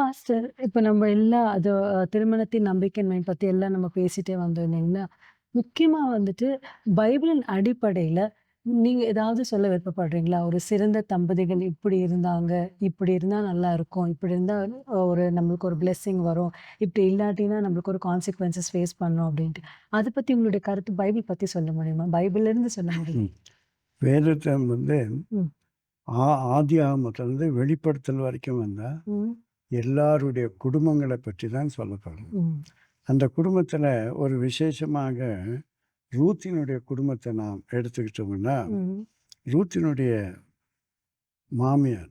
Pastor, இப்ப நம்ம எல்லா அது திருமணத்தின் நம்பிக்கையின்மை பத்தி எல்லாம் நம்ம பேசிட்டே வந்தோம் இல்லைங்களா? முக்கியமா வந்துட்டு பைபிளின் அடிப்படையில நீங்க ஏதாவது சொல்ல விருப்பப்படுறீங்களா? ஒரு சிறந்த தம்பதிகள் இப்படி இருந்தாங்க, இப்படி இருந்தா நல்லா இருக்கும். இப்படி இருந்தா ஒரு நம்மளுக்கு ஒரு பிளெஸ்ஸிங் வரும். இப்படி இல்லாட்டினா நம்மளுக்கு ஒரு கான்சிக்வென்சஸ் ஃபேஸ் பண்ணணும் அப்படின்ட்டு. அத பத்தி உங்களுடைய கருத்து பைபிள் பத்தி சொல்ல முடியுமா? பைபிள்ல இருந்து சொல்ல முடியுமா? வேதத்த வந்து. ஆ ஆதியாகமத்திலிருந்து வெளிப்படுத்தல் வரைக்கும் வந்தா, ம். எல்லாருடைய குடும்பங்கள பற்றி தான் சொல்லப்படும். ம். அந்த குடும்பத்தில ஒரு விசேஷமாக ரூத்தினுடைய குடும்பத்த நாம் எடுத்துக்கிட்டோம்னா. ரூத்தினுடைய மாமியார்.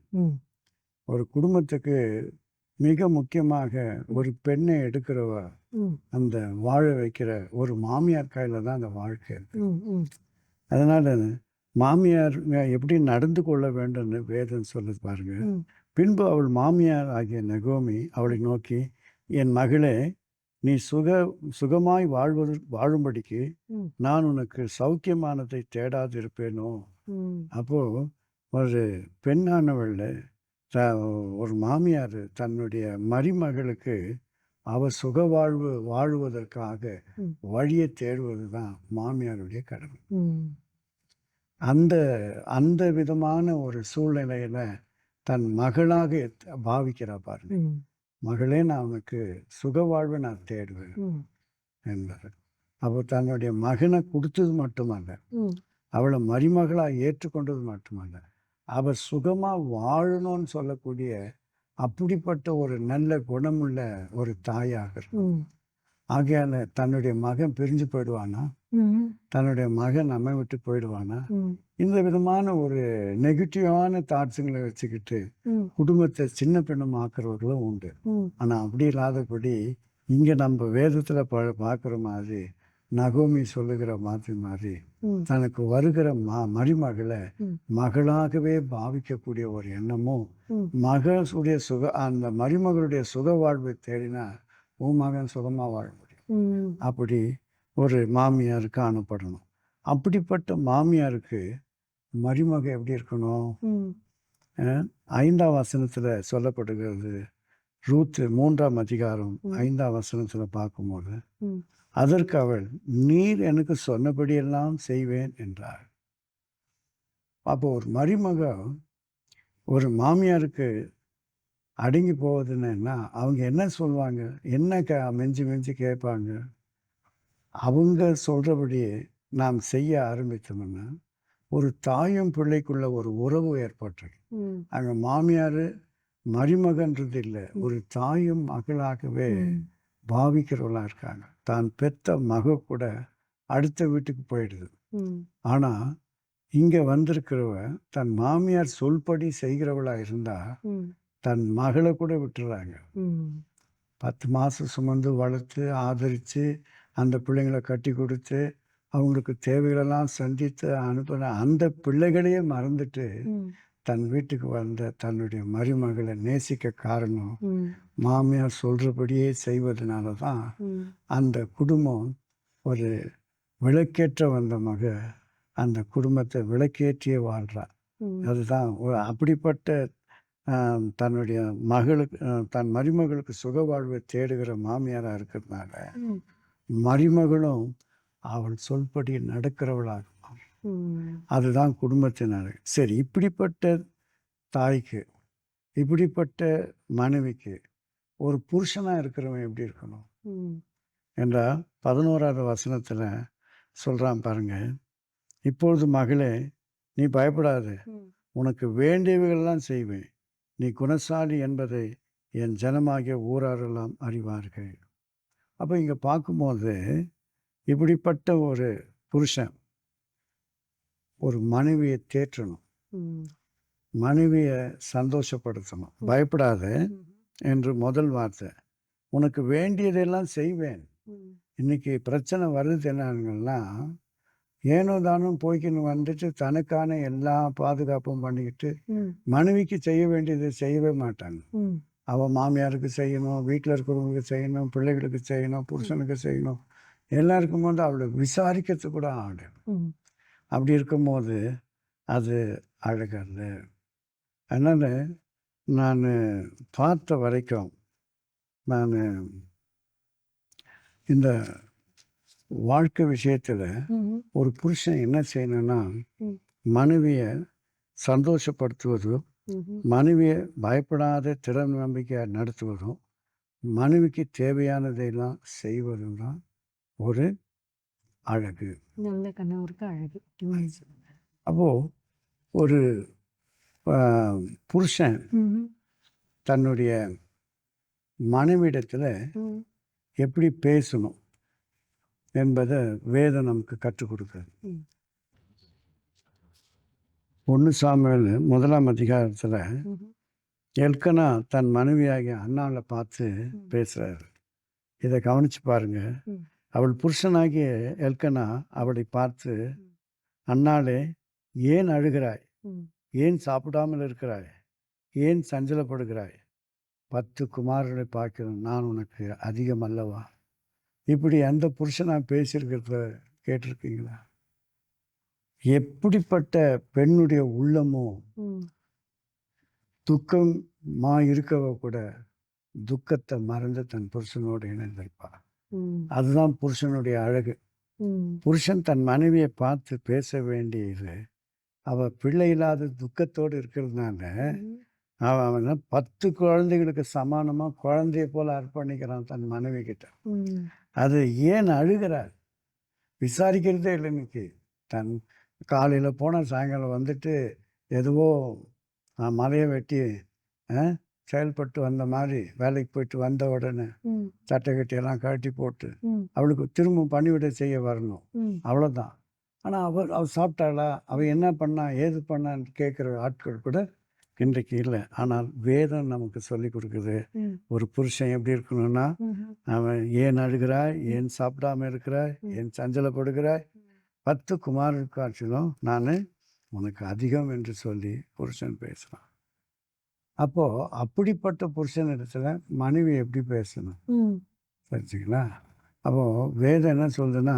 ஒரு குடும்பத்துக்கு மிக முக்கியமாக ஒரு பெண்ணை எடுக்கிறவ. அந்த வாழ வைக்கிற ஒரு மாமியார் கையில தான் அந்த வாழ்க்கை இருக்கு. அதனால மாமியாருங்க எப்படி நடந்து கொள்ள வேண்டும்னு வேதம் சொல்லுது பாருங்க. பின்பு அவள் மாமியார் ஆகிய நகோமி அவளை நோக்கி, "என் மகளே, நீ சுக சுகமாய் வாழ்வது வாழும்படிக்கு. நான் உனக்கு சௌக்கியமானதை தேடாதிருப்பேனோ?" ம். அப்போ ஒரு பெண்ணானவள் த ஒரு மாமியார் தன்னுடைய மருமகளுக்கு அவ சுகவாழ்வு வாழுவதற்காக ம். வழிய தேடுவது தான் மாமியாருடைய கடமை. அந்த அந்த விதமான ஒரு சூழ்நிலையில தன் மகளாக பாவிக்கிறா பாருங்க. மகளே நான் உனக்கு சுகவாழ்வை நான் தேடுவேன் ம். என்பாரு. அப்போ தன்னுடைய மகனை குடுத்தது மட்டுமல்ல. அவள மருமகளா ஏற்றுக்கொண்டது மட்டுமல்ல, அவ சுகமா வாழணும்னு சொல்லக்கூடிய அப்படிப்பட்ட ஒரு நல்ல குணமுள்ள ஒரு தாயாக. ஆகையால தன்னுடைய மகன் பிரிஞ்சு போயிடுவானா? தன்னுடைய மகன் நம்மை விட்டு போயிடுவானா? இந்த விதமான ஒரு நெகட்டிவான தாட்ஸுங்கள வச்சுக்கிட்டு. குடும்பத்த சின்ன பின்னமாக்குறவர்களும் உண்டு. ம். ஆனா அப்படி இல்லாதபடி, இங்க நம்ம வேதத்துல ப பார்க்குற மாதிரி, நகோமி சொல்லுகிற மாதிரி மாரி, ம். தனக்கு வருகிற ம மருமகள. மகளாகவே பாவிக்கக்கூடிய ஒரு எண்ணமும். மகளுடைய சுக அந்த மருமகளுடைய சுக வாழ்வை தேடினா, உன் மகன் சுகமா வாழ முடியும். அப்படி ஒரு மாமியார் காணப்படணும். அப்படிப்பட்ட மாமியாருக்கு மருமக எப்படி இருக்கணும்? ம். அ 5ஆம் வசனத்துல சொல்லப்படுகிறது. ரூத் 3ஆம் அதிகாரம் ம். 5ஆம் வசனத்துல பார்க்கும்போது. அதற்கு அவள், "நீர் எனக்கு சொன்னபடியெல்லாம் செய்வேன்" என்றாள். அப்போ ஒரு மருமக ஒரு மாமியாருக்கு அடங்கி போவதுன்னா, அவங்க என்ன சொல்லுவாங்க? என்ன க மிஞ்சி மிஞ்சி கேட்பாங்க? அவங்க சொல்றபடியே நாம் செய்ய ஆரம்பித்தோம்னா, ஒரு தாயும் பிள்ளைக்குள்ள ஒரு உறவு ஏற்பட்டுரும். ம். அங்க மாமியாரு, மருமகன்றது இல்ல. ஒரு தாயும் மகளாகவே. பாவிக்கிறவளா இருக்காங்க. தான் பெத்த மக கூட அடுத்த வீட்டுக்கு போயிடுது. ஆனா, இங்க வந்திருக்கிறவ தன் மாமியார் சொல்படி செய்கிறவளா இருந்தா. தன் மகள கூட விட்டுர்றாங்க. ம். 10 மாசம் சுமந்து வளர்த்து, ஆதரிச்சு, அந்த பிள்ளைங்கள கட்டி குடுத்து, அவங்களுக்கு தேவைகளெல்லாம் சந்தித்து அனுப்புன அந்த பிள்ளைகளையே மறந்துட்டு. தன் வீட்டுக்கு வந்த தன்னுடைய மருமகள நேசிக்க காரணம். மாமியார் சொல்றபடியே செய்வதனால தான். அந்த குடும்பம் ஒரு விளக்கேற்ற வந்த மக, அந்த குடும்பத்த விளக்கேற்றியே வாழ்றா. ம். அதுதான் ஒ அப்படிப்பட்ட தன்னுடைய மகளுக்கு தன் மருமகளுக்கு சுகவாழ்வை தேடுகிற மாமியாரா இருக்கிறதுனால. மருமகளும் அவள் சொல்படி நடக்கிறவளா இருக்கணும். ம். அதுதான் குடும்பத்தின் அழகு. சரி இப்படிப்பட்ட தாய்க்கு, இப்படிப்பட்ட மனைவிக்கு, ஒரு புருஷனா இருக்கிறவன் எப்படி இருக்கணும்? என்றால் 11வது வசனத்துல சொல்றான் பாருங்க. "இப்பொழுது மகளே, நீ பயப்படாத. உனக்கு வேண்டியவைகளெல்லாம் செய்வேன். நீ குணசாலி என்பதை என் ஜனமாகிய ஊராரெல்லாம் அறிவார்கள்." அப்ப இங்க பார்க்கும்போது, இப்படிப்பட்ட ஒரு புருஷன் ஒரு மனைவிய தேற்றணும். மனைவிய சந்தோஷப்படுத்தணும். "பயப்படாத". என்று முதல் வார்த்தை. "உனக்கு வேண்டியதெல்லாம் செய்வேன்." இன்னைக்கு பிரச்சனை வருது என்னங்கன்னா, ஏனோ தானோன்னு போய்க்கின்னு வந்துட்டு, தனக்கான எல்லா பாதுகாப்பும் பண்ணிக்கிட்டு. மனைவிக்கு செய்ய வேண்டியத செய்யவே மாட்டாங்க. ம். அவ மாமியாருக்கு செய்யணும், வீட்ல இருக்கிறவங்களுக்கு செய்யணும், பிள்ளைகளுக்கு செய்யணும். புருஷனுக்கு செய்யணும். எல்லாருக்கும் போது அவள விசாரிக்கிறதுக்கு கூட. ம். அப்படி இருக்கும்போது, அது அழகல்ல. அதனால நானு பார்த்த வரைக்கும், நான் இந்த வாழ்க்கை விஷயத்தில். ஒரு புருஷன் என்ன செய்யணும்னா. மனைவியை சந்தோஷப்படுத்துவதும். மனைவியை பயப்படாத திறன் நம்பிக்கை நடத்துவதும் மனைவிக்கு தேவையானதையெல்லாம் செய்வதும் தான் ஒரு அழகு நல்ல கணவருக்கு அழகு. அப்போது ஒரு புருஷன். தன்னுடைய மனைவிடத்தில். எப்படி பேசணும் என்பதை வேதம் நமக்கு கற்றுக் கொடுக்குறது. ஒன்று சாமுவேல் முதலாம் அதிகாரத்தில். எல்கனா தன் மனைவியாகிய அண்ணாவை பார்த்து. பேசுகிறாரு இதை கவனிச்சு பாருங்க ம். அவள் புருஷனாகிய எல்கனா அவளை பார்த்து அண்ணாளே ஏன் அழுகிறாய். ஏன் சாப்பிடாமல் இருக்கிறாய் ஏன் சஞ்சலப்படுகிறாய் பத்து குமாரர்களை பார்க்கிறேன் நான் உனக்கு அதிகம் அல்லவா இப்படி எந்த புருஷனா பேசியிருக்கிறத கேட்டிருக்கீங்களா எப்படிப்பட்ட பெண்ணுடைய உள்ளமோ ம். துக்கமா இருக்கவ கூட துக்கத்தை மறந்து தன் புருஷனோடு இணைந்திருப்பா ம். அதுதான் புருஷனுடைய அழகு. புருஷன் தன் மனைவியை பார்த்து பேச வேண்டியது அவ பிள்ளை இல்லாத துக்கத்தோடு இருக்கிறதுனால. அவன் அவனை பத்து குழந்தைகளுக்கு சமானமாக குழந்தைய போல அர்ப்பணிக்கிறான் தன் மனைவி கிட்ட. அது ஏன் அழுகிறார் விசாரிக்கிறதே இல்லை இன்னைக்கு தன் காலையில் போனால் சாயங்காலம் வந்துட்டு எதுவோ மலையை வெட்டி செயல்பட்டு வந்த மாதிரி வேலைக்கு போயிட்டு வந்த உடனே. சட்டை கட்டியெல்லாம் கழட்டி போட்டு. அவளுக்கு திரும்ப பணிவிடை செய்ய வரணும். அவ்வளோதான் ஆனால் அவள் அவள் சாப்பிட்டாளா அவள் என்ன பண்ணா ஏது பண்ணான்னு கேட்குற ஆட்கள் கூட இன்றைக்கு இல்லை ஆனால் வேதம் நமக்கு சொல்லி கொடுக்குது. ஒரு புருஷன் எப்படி இருக்கணும்னா. அவன் ஏன் அழுகிறாய் ஏன் சாப்பிடாம இருக்கிறாய். ஏன் சஞ்சலப்படுகிறாய் பத்து குமாரர் காட்சிலும் நான் உனக்கு அதிகம் என்று சொல்லி புருஷன் பேசுகிறான் அப்போது அப்படிப்பட்ட புருஷன் இடத்துல மனைவி எப்படி பேசணும் ம். சரிங்களா அப்போது வேதம் என்ன சொல்லுதுன்னா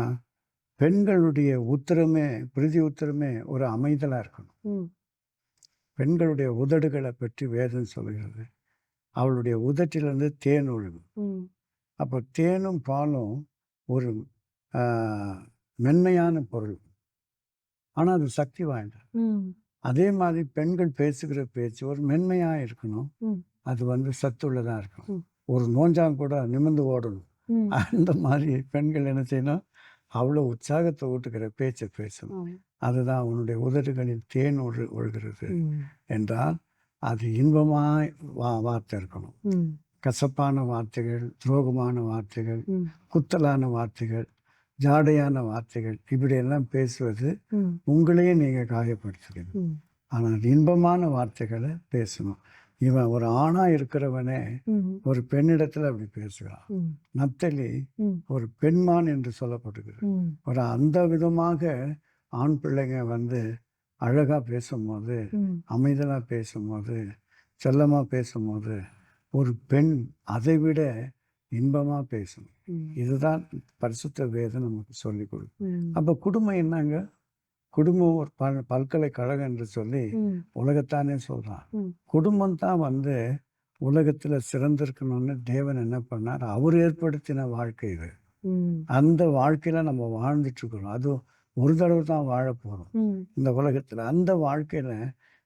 பெண்களுடைய உத்தரமே பிரதி உத்தரமே ஒரு அமைதலாக இருக்கணும். பெண்களுடைய உதடுகளை பற்றி வேதம் சொல்கிறது அவளுடைய உதட்டிலிருந்து தேன் ஒழுகும். அப்போ தேனும் பாலும் ஒரு மென்மையான பொருள் ஆனால் அது சக்தி வாய்ந்தது ம். அதே மாதிரி பெண்கள் பேசுகிற பேச்சு ஒரு மென்மையாக இருக்கணும். அது வந்து சத்துள்ளதாக இருக்கணும் ம். ஒரு நோஞ்சாங்க கூட நிமிர்ந்து ஓடணும். அந்த மாதிரி பெண்கள் என்ன செய்யணும் அவ்வளோ உற்சாகத்தை ஊட்டுகிற பேச்சை பேசணும். அதுதான் அவனுடைய உதடுகளில் தேன் ஒழு ஒழுகிறது. என்றால் அது இன்பமாய் வா வார்த்தை இருக்கணும். கசப்பான வார்த்தைகள் துரோகமான வார்த்தைகள். குத்தலான வார்த்தைகள் ஜாடையான வார்த்தைகள் இப்படியெல்லாம் பேசுவது. உங்களையே நீங்கள் காயப்படுத்துகிறது. ஆனால் இன்பமான வார்த்தைகளை பேசணும் இவன் ஒரு ஆணாக இருக்கிறவனே. ஒரு பெண்ணிடத்தில் அப்படி பேசுகிறான். நப்தலி. ஒரு பெண்மான் என்று சொல்லப்படுகிறது. ஒரு அந்த விதமாக ஆண் பிள்ளைங்க வந்து அழகாக பேசும்போது ம். அமைதலாக பேசும்போது செல்லமாக பேசும்போது ஒரு பெண் அதைவிட இன்பமாக பேசும் ம். இதுதான் பரிசுத்த வேதம் நமக்கு சொல்லிக் கொடுக்கும். அப்போ குடும்பம் என்னங்க குடும்பம் ஒரு பல் பல்கலைக்கழகம் என்று சொல்லி. உலகத்தானே சொல்கிறான். குடும்பம் தான் வந்து உலகத்தில் சிறந்திருக்கணும்னு தேவன் என்ன பண்ணார் அவர் ஏற்படுத்தின வாழ்க்கை இது. அந்த வாழ்க்கையில் நம்ம வாழ்ந்துட்டு இருக்கிறோம் அது ஒரு தடவை தான் வாழ போகிறோம். இந்த உலகத்தில் அந்த வாழ்க்கையில்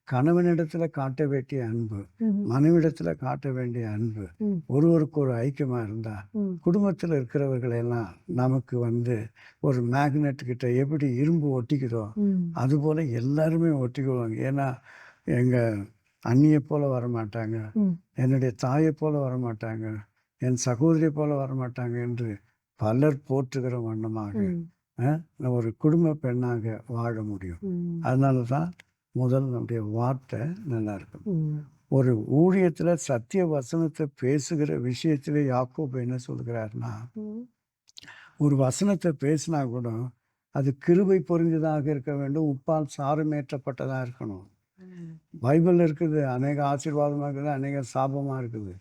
கணவனிடத்தில் காட்ட வேண்டிய அன்பு. மனைவிடத்தில் காட்ட வேண்டிய அன்பு. ஒருவருக்கு ஒரு ஐக்கியமாக இருந்தால் ம். குடும்பத்தில் இருக்கிறவர்களெல்லாம் நமக்கு வந்து ஒரு மேக்னெட் கிட்ட எப்படி இரும்பு ஒட்டிக்குதோ ம். அதுபோல் எல்லாருமே ஒட்டிக்குவாங்க ஏன்னா எங்கள் அண்ணியை போல் வரமாட்டாங்க. என்னுடைய தாயை போல வரமாட்டாங்க என் சகோதரியை போல வரமாட்டாங்க என்று பலர் போற்றுகிற வண்ணமாக ஒரு குடும்ப பெண்ணாக வாழ முடியும் ம். அதனால தான் முதல் நம்முடைய வார்த்தை நல்லா இருக்கும். ஒரு ஊழியத்தில் சத்திய வசனத்தை பேசுகிற விஷயத்தில் யாக்கோபு என்ன சொல்கிறாருன்னா. ஒரு வசனத்தை பேசினா கூட அது கிருபை பொருந்ததாக இருக்க வேண்டும் உப்பால் சாரமேற்றப்பட்டதாக இருக்கணும். பைபிள் இருக்குது அநேக ஆசீர்வாதமாக இருக்குது அநேக சாபமாக இருக்குது.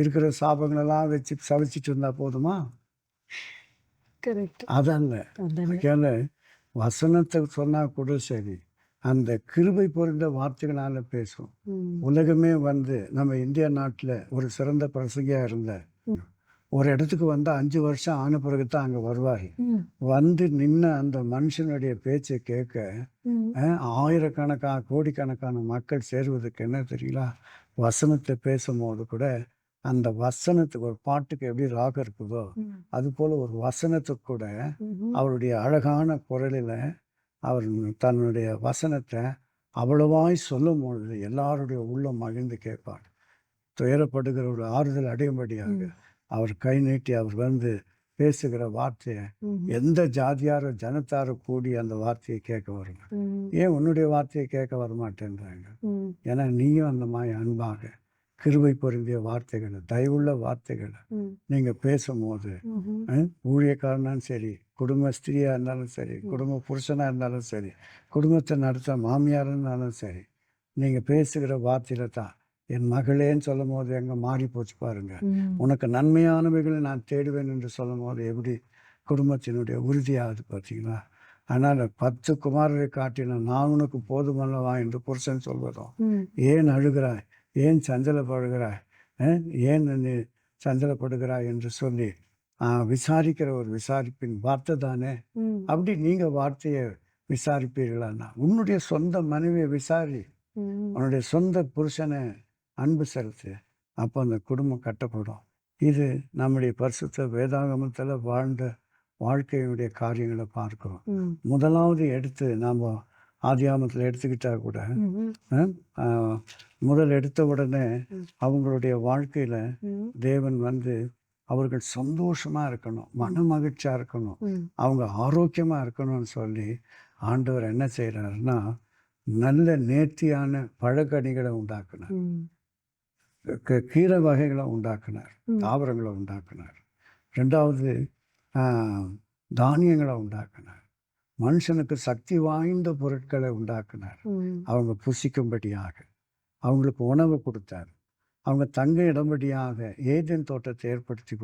இருக்கிற சாபங்களெல்லாம் வச்சு சவிச்சிட்டு இருந்தா போதுமா? ஏன்னா வசனத்தை சொன்னா கூட சரி. அந்த கிருபை பொருந்த வார்த்தைகளால் பேசும் ம். உலகமே வந்து நம்ம இந்தியா நாட்டில் ஒரு சிறந்த பிரசங்கியாக இருந்த ஒரு இடத்துக்கு வந்தா 5 வருஷம் ஆன பிறகு தான் அங்க வருவாரு. ம். வந்து நின்ன அந்த மனுஷனுடைய பேச்ச கேட்க, ம். அ ஆயிரக்கணக்கா, கோடிக்கணக்கான மக்கள் சேருவதற்கு என்ன தெரியுங்களா? வசனத்த பேசும்போது கூட, அந்த வசனத்துக்கு ஒரு பாட்டுக்கு எப்படி ராகம் இருக்குதோ, ம். அதுபோல ஒரு வசனத்துக்கு கூட. அவருடைய அழகான குரலில, அவர் தன்னுடைய வசனத்த அவ்வளவாய் சொல்லும்பொழுது, எல்லாருடைய உள்ளம் மகிழ்ந்து கேட்பார். துயரப்படுகிறவர்கள் ஆறுதல் அடையும்படியாக. அவர் கை நீட்டி அவர் வந்து பேசுகிற வார்த்தைய. எந்த ஜாதியாரோ, ஜனத்தாரோ கூடி அந்த வார்த்தைய கேட்க வருங்க. ஏன் உன்னுடைய வார்த்தைய கேட்க வரமாட்டேன்றாங்க? ஏன்னா நீயும் அந்த மாரி அன்பாக, கிருபை பொருந்திய வார்த்தைகள, தயவுள்ள வார்த்தைகள ம். நீங்க பேசும்போது, ஊழியக்காரனாலும் சரி, குடும்ப ஸ்திரியா இருந்தாலும் சரி. குடும்ப புருஷனா இருந்தாலும் சரி, குடும்பத்த நடத்த மாமியாரா இருந்தாலும் சரி, நீங்க பேசுகிற வார்த்தையில தான், என் மகளேன்னு சொல்லும்போது எங்க மாறி போச்சு பாருங்க. உனக்கு நன்மையானவைகளை நான் தேடுவேன் என்று சொல்லும்போது எப்படி குடும்பத்தினுடைய உறுதியாகுது பார்த்தீங்களா? அதனால 10 குமாரரை காட்டிலும் நான் உனக்கு போதுமல்லவா என்று புருஷன் சொல்வதும். ஏன் அழுகிறாய்? ஏன் சஞ்சலப்படுகிறாய்? ஏன் நீ சஞ்சலப்படுகிறாய் என்று சொல்லி, விசாரிக்கிற ஒரு விசாரிப்பின் வார்த்தை தானே. அப்படி நீங்க வார்த்தைய விசாரிப்பீர்களான்னா, உன்னுடைய சொந்த மனைவிய விசாரி. உன்னுடைய சொந்த புருஷன அன்பு செலுத்து. அப்போ அந்த குடும்பம் கட்டப்படும். இது நம்முடைய பரிசுத்த வேதாகமத்தில வாழ்ந்த வாழ்க்கையினுடைய காரியங்கள பார்க்கிறோம். முதலாவது எடுத்து நாம ஆதியாகமத்தில எடுத்துக்கிட்டா கூட, முதல் எடுத்த உடனே. அவங்களுடைய வாழ்க்கையில. தேவன் வந்து அவர்கள் சந்தோஷமா இருக்கணும், மனமகிழ்ச்சியா இருக்கணும், ம். அவங்க ஆரோக்கியமா இருக்கணும்னு சொல்லி, ஆண்டவர் என்ன செய்றாருன்னா, நல்ல நேர்த்தியான பழக்கனிகள உண்டாக்குனார். கீரை வகைகள உண்டாக்குனார். தாவரங்கள உண்டாக்குனார். 2வது அ தானியங்கள உண்டாக்குனார். மனுஷனுக்கு சக்தி வாய்ந்த பொருட்கள உண்டாக்குனார். அவங்க புசிக்கும்படியாக. அவங்களுக்கு உணவு குடுத்தார். அவங்க தங்க இடம்படியாக ஏதேன் தோட்டத்தை ஏற்படுத்தி.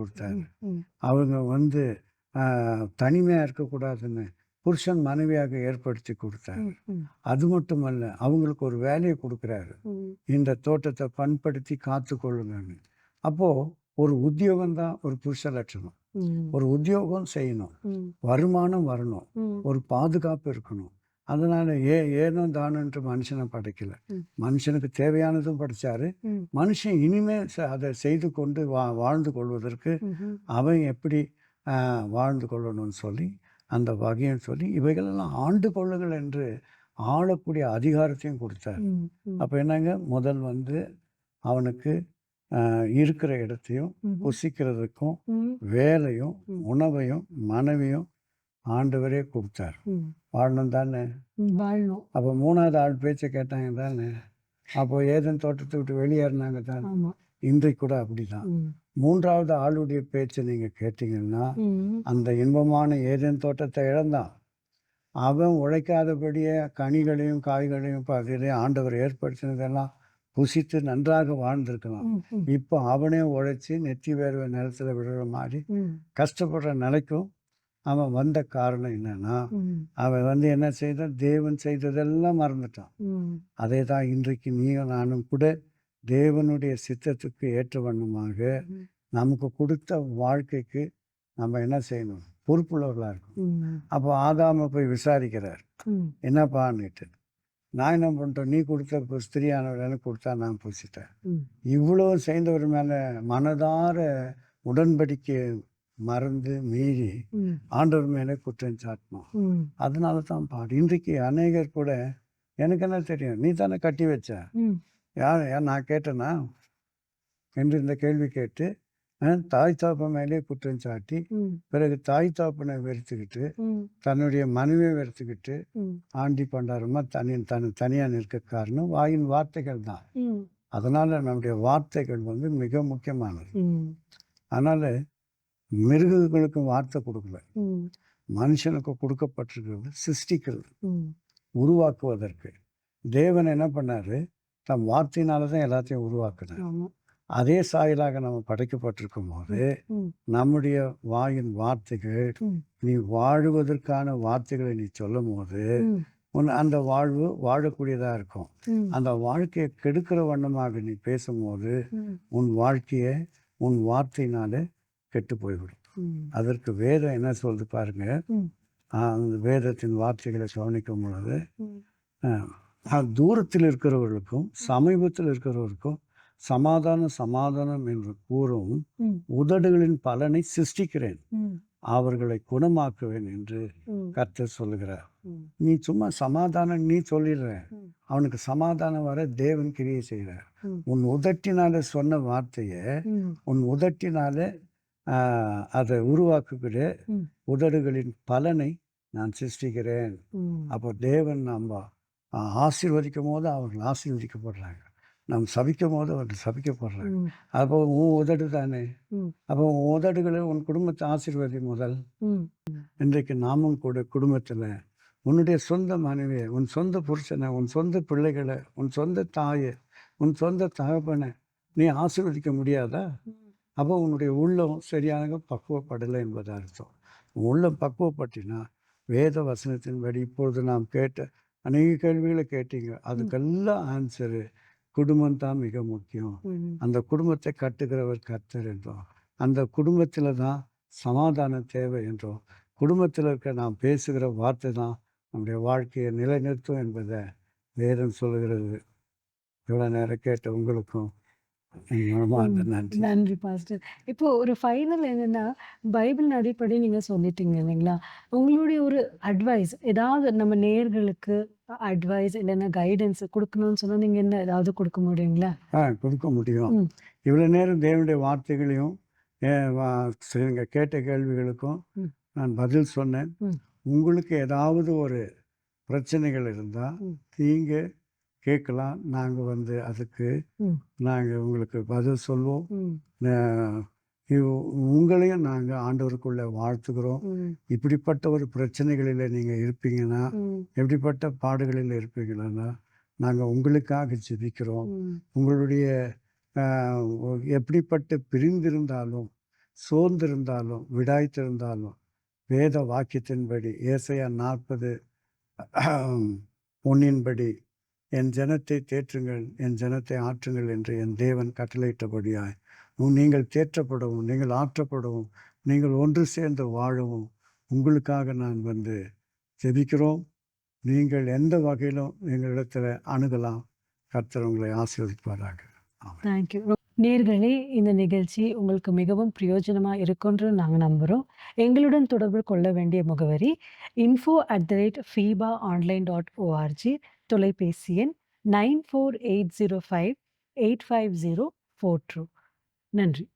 ம். அவங்க வந்து அ தனிமையா இருக்கக்கூடாதுன்னு புருஷன் மனைவியாக ஏற்படுத்தி. ம். அது மட்டுமல்ல, அவங்களுக்கு ஒரு வேலைய குடுக்குறாரு. இந்த தோட்டத்த பண்படுத்தி காத்துக்கொள்ளுங்கன்னு. அப்போ ஒரு உத்தியோகம் தான் ஒரு புருஷ லட்சணம். ஒரு உத்தியோகம் செய்யணும். வருமானம் வரணும். ஒரு பாதுகாப்பு இருக்கணும். அதனால ஏ ஏனோ தானோன்ட்டு மனுஷன படைக்கல. மனுஷனுக்கு தேவையானதும் படைச்சாரு. மனுஷன் இனிமே ச அத செய்து கொண்டு வா வாழ்ந்து கொள்வதற்கு. அவன் எப்படி வாழ்ந்து கொள்ளணும்னு சொல்லி, அந்த வகையும் சொல்லி, இவைகளெல்லாம் ஆண்டு கொள்ளுங்கள் என்று ஆளக்கூடிய அதிகாரத்தையும் குடுத்தார். அப்ப என்னங்க, முதல் வந்து அவனுக்கு இருக்கிற இடத்தையும். புசிக்கிறதுக்கும். வேலையும். உணவையும், மனைவியும் ஆண்டவரே குடுத்தார். ம். வாழணும் தானே. வாழணும். அப்ப 3வது ஆள் பேச்ச கேட்டாங்க தானே. அப்போ ஏதேன் தோட்டத்த விட்டு வெளியேறுனாங்க தானே. இன்றைக்கு கூட அப்படிதான். ம். 3வது ஆளுடைய பேச்ச நீங்க கேட்டீங்கன்னா. அந்த இன்பமான ஏதேன் தோட்டத்த இழந்தான். அவன் உழைக்காதபடியே கனிகளையும், காய்களையும், பயிரையும் ஆண்டவர் ஏற்படுத்தினதெல்லாம் புசித்து நன்றாக வாழ்ந்திருக்கலாம். இப்போ அவனே உழைச்சு நெத்தி வேர்வை நிலத்துல விழுற மாரி ம். கஷ்டப்படுற நிலைக்கும் அவன் வந்த காரணம் என்னன்னா. அவன் வந்து என்ன செய்தான், தேவன் செய்ததெல்லாம் மறந்துட்டான். அதே தான் இன்றைக்கு நீயும் நானும் கூட தேவனுடைய சித்தத்துக்கு ஏற்ற வண்ணமாக. நமக்கு குடுத்த வாழ்க்கைக்கு நம்ம என்ன செய்யணும்? பொறுப்புள்ளவர்களா இருக்கணும். ம். அப்போ ஆதாம போய் விசாரிக்கிறார். என்னப்பான்னுட்டு. நான் என்ன பண்ணிட்டேன், நீ குடுத்த எனக்கு குடுத்தா நான் புசித்தேன். ம். இவ்வளோ செய்தவர் மேல மனதார உடன்படிக்கைய மறந்து, மீறி. ஆண்டவர் மேலே குற்றம் சாட்டினோம். ம். அதனால தான் பாடு. இன்றைக்கு அநேகர் கூட, எனக்கு என்ன தெரியும்? நீ தானே கட்டி வச்ச. யார் யார் நான் கேட்டேனா? என்று இந்த கேள்வி கேட்டு, தாய் தகப்பன் மேலே குற்றம் சாட்டி. பிறகு தாய் தகப்பனை வெறுத்துக்கிட்டு. தன்னுடைய மனைவியை வெறுத்துக்கிட்டு. ஆண்டி பண்டாரமா தனி தன் தனியா நிற்க காரணம் வாயின் வார்த்தைகள் தான். அதனால நம்முடைய வார்த்தைகள் வந்து மிக முக்கியமானது. அதனால மிருகங்களுக்கும் வார்த்தை குடுக்கல. மனுஷனுக்கு குடுக்கப்பட்டிருக்கிறது சிருஷ்டிக்கிறது. ம். உருவாக்குவதற்கு. தேவன் என்ன பண்ணாரு? தம் வார்த்தையினால தான் எல்லாத்தையும் உருவாக்குனார். அதே சாயலாக நம்ம படைக்கப்பட்டிருக்கும்போது, ம். நம்முடைய வாயின் வார்த்தைகள். நீ வாழுவதற்கான வார்த்தைகளை நீ சொல்லும்போது, ம். உன் அந்த வாழ்வு வாழக்கூடியதா இருக்கும். அந்த வாழ்க்கைய கெடுக்கிற வண்ணமாக நீ பேசும்போது. உன் வாழ்க்கைய உன் வார்த்தையினாலே கெட்டு போய்விடும். அதற்கு வேதம் என்ன சொல்லுது பாருங்க அந்த வேதத்தின் வார்த்தைகளை கவனிக்கும் பொழுது தூரத்தில் இருக்கிறவர்களுக்கும் சமீபத்தில் இருக்கிறவருக்கும் சமாதானம் சமாதானம் என்று கூறும். உதடுகளின் பலனை சிருஷ்டிக்கிறேன். அவர்களை குணமாக்குவேன் என்று. கர்த்தர் சொல்லுகிறார். நீ சும்மா சமாதானம் நீ சொல்லிடுற. அவனுக்கு சமாதானம் வர தேவன் கிரியை செய்கிறார் ம். உன் உதட்டினால சொன்ன வார்த்தையை. உன் உதட்டினால அதை உருவாக்குகிற. உதடுகளின் பலனை நான் சிருஷ்டிக்கிறேன். அப்போ தேவன் நம்ம ஆசீர்வதிக்கும் போது அவர்கள் ஆசீர்வதிக்கப்படுறாங்க நாம் சபிக்கும் போது அவர்கள் சபிக்கப்படுறாங்க. அப்போ உன் உதடு தானே. அப்போ உன் உதடுகளை உன் குடும்பத்தை ஆசீர்வதி முதல். இன்றைக்கு நாமும் கூட குடும்பத்தில் உன்னுடைய சொந்த மனைவியை உன் சொந்த புருஷனை உன் சொந்த பிள்ளைகளை உன் சொந்த தாயை உன் சொந்த தகப்பனை நீ ஆசீர்வதிக்க முடியாதா. அப்போ உன்னுடைய உள்ளம் சரியாக பக்குவப்படலை என்பது அர்த்தம். உள்ளம் பக்குவப்பட்டினா வேத வசனத்தின்படி இப்பொழுது நாம் கேட்ட அநேக கேள்விகளை கேட்டீங்க. அதுக்கெல்லாம் ஆன்சரு குடும்பம் தான் மிக முக்கியம். அந்த குடும்பத்தை கட்டுகிறவர் கர்த்தர் என்றோம். அந்த குடும்பத்தில் தான் சமாதானம் தேவை என்றோம். குடும்பத்தில் இருக்க நாம் பேசுகிற வார்த்தை தான் நம்முடைய வாழ்க்கையை நிலைநிறுத்தும் என்பதை வேதம் சொல்லுகிறது. இவ்வளோ நேரம் கேட்ட உங்களுக்கும் நன்றி நன்றி பாஸ்டர். இப்போ ஒரு ஃபைனல் என்னன்னா, பைபிள் அடிப்படை நீங்க சொல்லிட்டீங்க இல்லைங்களா? உங்களுடைய ஒரு அட்வைஸ் ஏதாவது நம்ம நேயர்களுக்கு அட்வைஸ் இல்லைன்னா கைடன்ஸ் குடுக்கணும்னு சொன்னா, நீங்க என்ன ஏதாவது குடுக்க முடியுங்களா? ஆ கொடுக்க முடியும் ம். இவ்வளோ நேரம் தேவனுடைய வார்த்தைகளையும் சரிங்க கேட்ட கேள்விகளுக்கும். நான் பதில் சொன்னேன். உங்களுக்கு ஏதாவது ஒரு பிரச்சனைகள் இருந்தால். நீங்கள் கேட்கலாம் நாங்கள் வந்து அதுக்கு. நாங்கள் உங்களுக்கு பதில் சொல்வோம் ம். நா- இவ்- உங்களையும் நாங்கள் ஆண்டவருக்குள்ள வாழ்த்துகிறோம் ம். இப்படிப்பட்ட ஒரு பிரச்சனைகளில் நீங்கள் இருப்பீங்கன்னா. எப்படிப்பட்ட பாடுகளில் இருப்பீங்கன்னா நாங்கள் உங்களுக்காக ஜெபிக்கிறோம். உங்களுடைய எப்படிப்பட்ட பிரிந்திருந்தாலும் சோர்ந்திருந்தாலும் விடாய்த்திருந்தாலும் வேத வாக்கியத்தின்படி ஏசையா நாற்பது பொன்னின்படி என் ஜனத்தை தேற்றுங்கள் என் ஜனத்தை ஆற்றுங்கள் என்று என் தேவன் கட்டளையிட்டபடியாய். நீங்கள் தேற்றப்படவும் நீங்கள் ஆற்றப்படவும் நீங்கள் ஒன்று சேர்ந்து வாழவும் உங்களுக்காக நான் வந்து ஜெபிக்கிறோம். நீங்கள் எந்த வகையிலும் எங்களிடத்தில் அணுகலாம். கர்த்தர் உங்களை ஆசீர்வதிப்பாராக. Thank you. இந்த நிகழ்ச்சி உங்களுக்கு மிகவும் பிரயோஜனமாக இருக்கும்னு நாங்கள் நம்புகிறோம் எங்களுடன் தொடர்பு கொள்ள வேண்டிய முகவரி info at the rate fipa online dot O R G தொலைபேசி எண் nine four eight zero five eight five zero four two. நன்றி.